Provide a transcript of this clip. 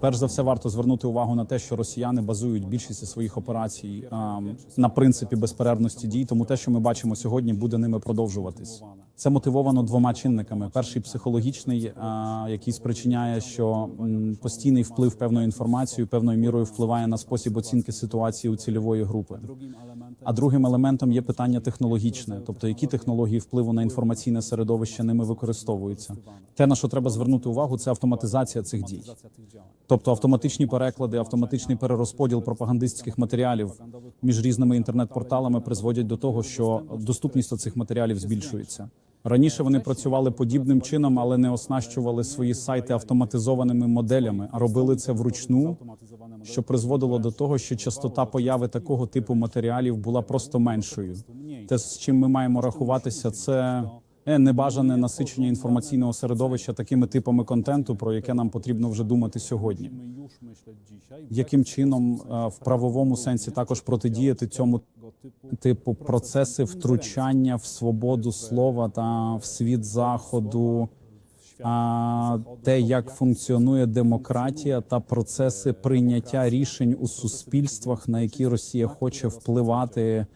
Перш за все, варто звернути увагу на те, що росіяни базують більшість своїх операцій а, на принципі безперервності дій. Тому те, що ми бачимо сьогодні, буде ними продовжуватись. Це мотивовано двома чинниками: перший психологічний, який спричиняє, що постійний вплив певною інформацією певною мірою впливає на спосіб оцінки ситуації у цільової групи. А другим елементом є питання технологічне, тобто які технології впливу на інформаційне середовище ними використовуються. Те, на що треба звернути увагу, це автоматизація цих дій. Тобто автоматичні переклади, автоматичний перерозподіл пропагандистських матеріалів між різними інтернет-порталами призводять до того, що доступність до цих матеріалів збільшується. Раніше вони працювали подібним чином, але не оснащували свої сайти автоматизованими моделями, а робили це вручну, що призводило до того, що частота появи такого типу матеріалів була просто меншою. Те, з чим ми маємо рахуватися, це е, небажане насичення інформаційного середовища такими типами контенту, про яке нам потрібно вже думати сьогодні. Яким чином е, в правовому сенсі також протидіяти цьому типу процеси втручання в свободу слова та в світ заходу, а те, як функціонує демократія та процеси прийняття рішень у суспільствах, на які Росія хоче впливати